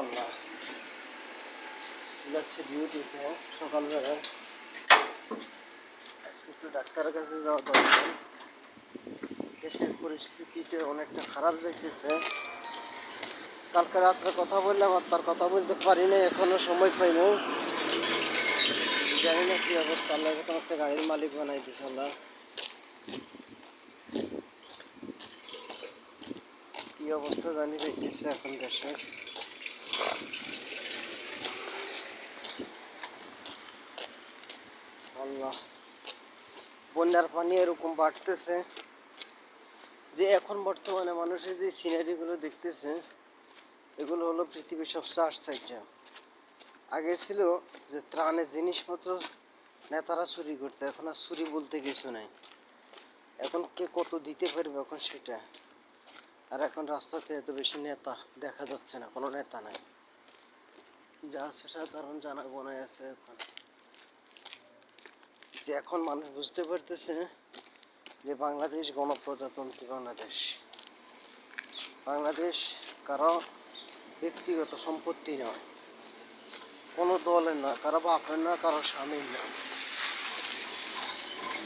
আল্লাহ। যাচ্ছে ডিউটিতে সকালবেলা আজকে একটু ডাক্তারের কাছে যাওয়া দরকার। দেশের পরিস্থিতিটা অনেকটা খারাপ যাইতেছে। কালকে রাত্রে কথা বললাম, আর তার কথা বলতে পারি না এখনও সময় পাই নাই। জানি না কি অবস্থা, আল্লাহ এখন একটা গাড়ির মালিক বানাই দিছে আল্লাহ। কি অবস্থা জানি যাইতেছে এখন দেশের বন্যার পানি এরকম বাড়তেছে যে এখন বর্তমানে মানুষের যে সিনারিগুলো দেখতেছে, এগুলো হলো পৃথিবীর সবচেয়ে আশ্চর্য। আগে ছিল যে ত্রাণের জিনিসপত্র নেতারা চুরি করতো, এখন আর চুরি বলতে কিছু নাই। এখন কে কত দিতে পারবে এখন সেটা? আর এখন রাস্তাতে এত বেশি নেতা দেখা যাচ্ছে না, কোনো নেতা নাই। যা আছে সাধারণ জানা গোনায় আছে এখন। যে এখন মানুষ বুঝতে পারতেছে যে বাংলাদেশ গণপ্রজাতন্ত্রী বাংলাদেশ। বাংলাদেশ কারও ব্যক্তিগত সম্পত্তি নয়, কোনো দলের না কারও বাপের না কারও স্বামীর না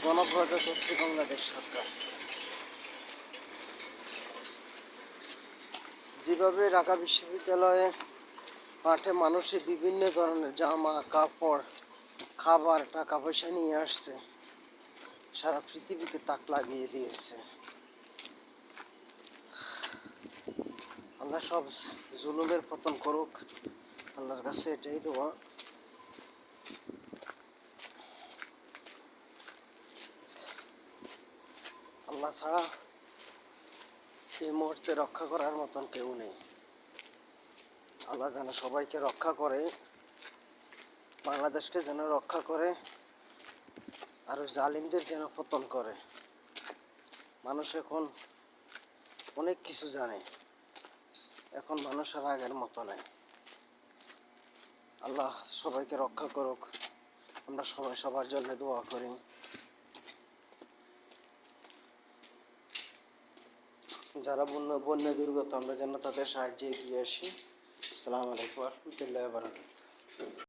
গণপ্রজাতন্ত্রী বাংলাদেশ সরকার। যেভাবে ঢাকা বিশ্ববিদ্যালয়ে মাঠে মানুষের বিভিন্ন ধরনের জামা, কাপড়, খাবার টাকা পয়সা নিয়ে আসছে, সারা পৃথিবীকে তাক লাগিয়ে দিয়েছে। আল্লাহ সব জুলুমের পতন করুক, আল্লাহর কাছে এটাই দোয়া। আল্লাহ ছাড়া এই মুহূর্তে রক্ষা করার মতন কেউ নেই। আল্লাহ যেন সবাইকে রক্ষা করে, বাংলাদেশকে যেন রক্ষা করে, আর জালিমদের যেন পতন করে। মানুষ এখন অনেক কিছু জানে, এখন মানুষ আর আগের মতো নেই। আল্লাহ সবাইকে রক্ষা করুক। আমরা সবাই সবার জন্য দোয়া করি। যারা বন্য বন্য দুর্গত আমরা যেন তাদের সাহায্যে এগিয়ে আসি। আসসালামু আলাইকুম রহমতুল্লাহ বারাকাতুহু।